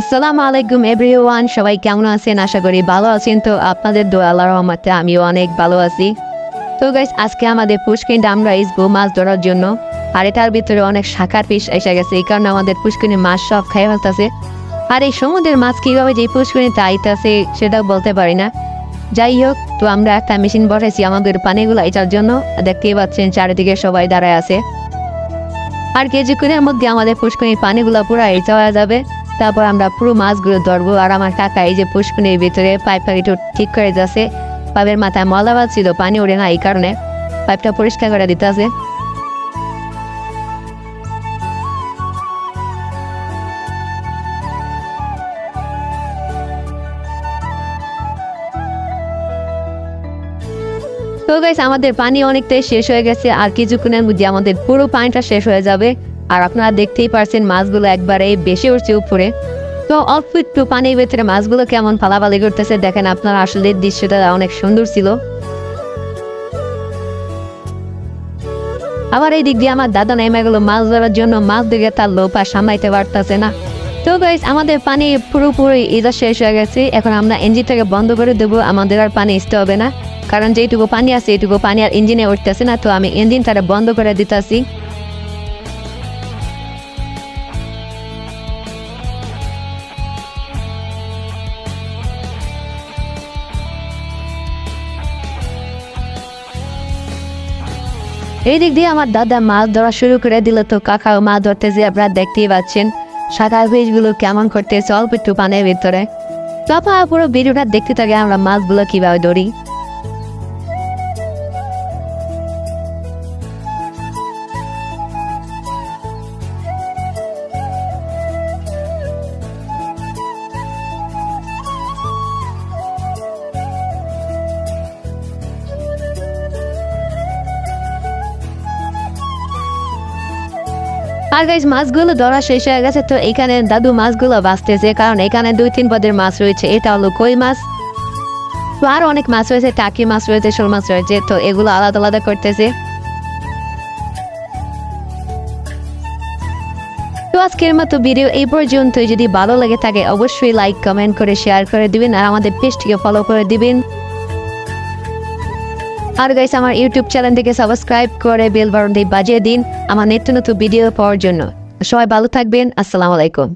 আসসালামু আলাইকুম এভরিওয়ান সবাই কেমন আছেন? আশা করি ভালো আছেন। তো আপনাদের দোয়া আল্লাহ রহমতে আমিও অনেক ভালো আছি। তো গাইস আজকে আমাদের পুষ্কিনটা আমরা আসব মাছ ধরার জন্য। আর এটার ভিতরে অনেক শাখার পিস এসে গেছে। এই কারণে আমাদের পুষ্কিনি মাছ সব খাই ফেলতেছে। আর এই সমুদ্রের মাছ কীভাবে যে পুষ্কিনিতে আইতাছে সেটাও বলতে পারি না। যাই হোক, তো আমরা একটা মেশিন বসাইছি আমাদের পানিগুলো এটার জন্য। দেখতেই পাচ্ছেন, চারিদিকে সবাই দাঁড়ায় আছে। আর কিছুক্ষণের মধ্যে আমাদের পুষ্করিণীর পানিগুলো পুরো হয়ে যাবে। তারপর আমরা পুরো মাছগুলো ধরবো আর আমার কাকা এই যে পুষ্করিণীর ভিতরে পাইপটা একটু ঠিক করে যাচ্ছে পাইপের মাথায় ময়লা ছিল, পানি ওঠে না এই কারণে পাইপটা পরিষ্কার করে দিতে আছে তো গাইস আমাদের পানি অনেকটাই শেষ হয়ে গেছে, আর কিছুক্ষণের মধ্যে আমাদের পুরো পানিটা শেষ হয়ে যাবে। আর আপনারা দেখতেই পারছেন মাছগুলো একবারে বেশি উঠছে উপরে। তো অল্প একটু পানির ভেতরে মাছগুলো কেমন পালাপালি করতেছে দেখেন আপনার আসলে দৃশ্যটা অনেক সুন্দর ছিল। আবার এই দিক দিয়ে আমার দাদা নেমে গেলো মাছ ধরার জন্য, মাছ দিকে তার লোপা সামলাইতে পারতেছে না। তো গাইস আমাদের পানি পুরোপুরি ইজা শেষ হয়ে গেছে। এখন আমরা ইঞ্জিনটাকে বন্ধ করে দেবো, আমাদের আর পানি আসতে হবে না। কারণ যেটুকু পানি আছে, এইটুকু পানি আর ইঞ্জিনে উঠতেছে না, তো আমি ইঞ্জিনটা বন্ধ করে দিতেছি। এই দিক দিয়ে আমার দাদা মাছ ধরা শুরু করে দিল তো কাকাও মাছ ধরতে যে আপনারা দেখতেই পাচ্ছেন। সাঁতারগুলো কেমন করতেছে অল্প একটু পানের ভিতরে। আপনারা পুরো ভিডিওটা দেখতে থাকে আমরা মাছগুলো কীভাবে ধরি? আর গাইজ মাছগুলো ধরা শেষ হয়ে গেছে, তো এখানে দাদু মাছগুলো বাঁচতেছে, কারণ এখানে দুই তিন পদের মাছ রয়েছে। এটা হলো কই মাছ? তো আরও অনেক মাছ রয়েছে, টাকি মাছ রয়েছে, শোল মাছ রয়েছে, তো এগুলো আলাদা আলাদা করতেছে। তো আজকের মতো ভিডিও এই পর্যন্তই। যদি ভালো লাগে থাকে, অবশ্যই লাইক কমেন্ট করে শেয়ার করে দিবেন, আর আমাদের পেজটিকে ফলো করে দিবেন। আর গাইস আমার ইউটিউব চ্যানেলটিকে সাবস্ক্রাইব করে বেল বাটনটি বাজিয়ে দিন আমার নিত্য নতুন ভিডিও পাওয়ার জন্য। সবাই ভালো থাকবেন, আসসালামু আলাইকুম।